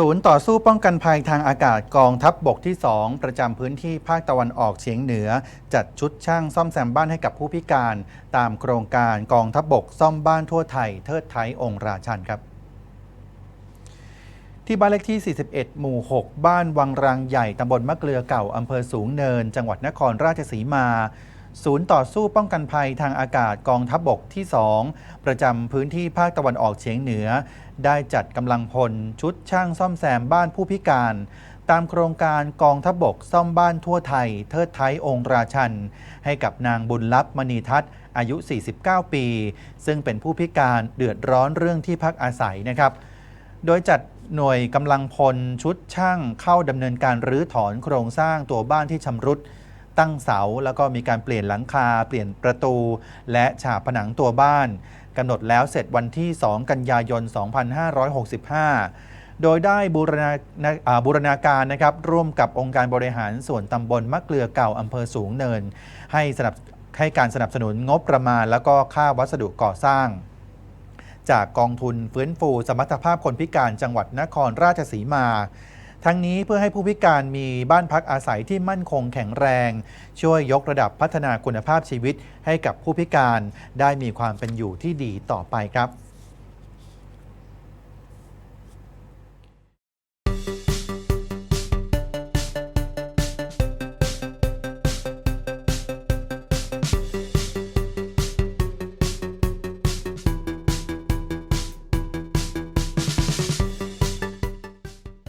ศูนย์ต่อสู้ป้องกันภัยทางอากาศกองทัพบบกที่ 2 ประจำพื้นที่ภาคตะวันออกเฉียงเหนือ จัดชุดช่างซ่อมแซมบ้านให้กับผู้พิการ ตามโครงการกองทัพบบกซ่อมบ้านทั่วไทย เทิดไทยองค์ราชันครับ ที่บ้านเลขที่ 41 หมู่ 6 บ้านวังรังใหญ่ตำบลมะเกลือเก่าอำเภอสูงเนิน จังหวัดนครราชสีมา ศูนย์ต่อสู้ป้องกันภัยทางอากาศกองทัพบบกที่ 2 ประจำพื้นที่ภาคตะวันออกเฉียงเหนือ ได้จัดกำลังพลชุดช่างซ่อมแซมบ้านผู้พิการ ตามโครงการกองทัพบบกซ่อมบ้านทั่วไทย เทิดไทยองค์ราชัน ให้กับนางบุญลับมณีทัศน์อายุ 49 ปี ซึ่งเป็นผู้พิการเดือดร้อนเรื่องที่พักอาศัยนะครับ โดยจัดหน่วยกำลังพลชุดช่างเข้าดำเนินการรื้อถอนโครงสร้างตัวบ้านที่ชำรุด ตั้งเสา แล้วก็มีการเปลี่ยนหลังคา เปลี่ยนประตู และฉาบผนังตัวบ้านกำหนดแล้วเสร็จวันที่ 2 กันยายน 2565 โดยได้บูรณาบูรณาการนะครับร่วมกับองค์การบริหารส่วนตำบลมะเกลือเก่าอำเภอสูงเนิน ให้สนับให้การสนับสนุนงบประมาณ แล้วก็ค่าวัสดุก่อสร้าง จากกองทุนฟื้นฟูสมรรถภาพคนพิการจังหวัดนครราชสีมา ทั้งนี้เพื่อให้ผู้พิการมีบ้านพักอาศัยที่มั่นคงแข็งแรง ช่วยยกระดับพัฒนาคุณภาพชีวิตให้กับผู้พิการ ได้มีความเป็นอยู่ที่ดีต่อไปครับ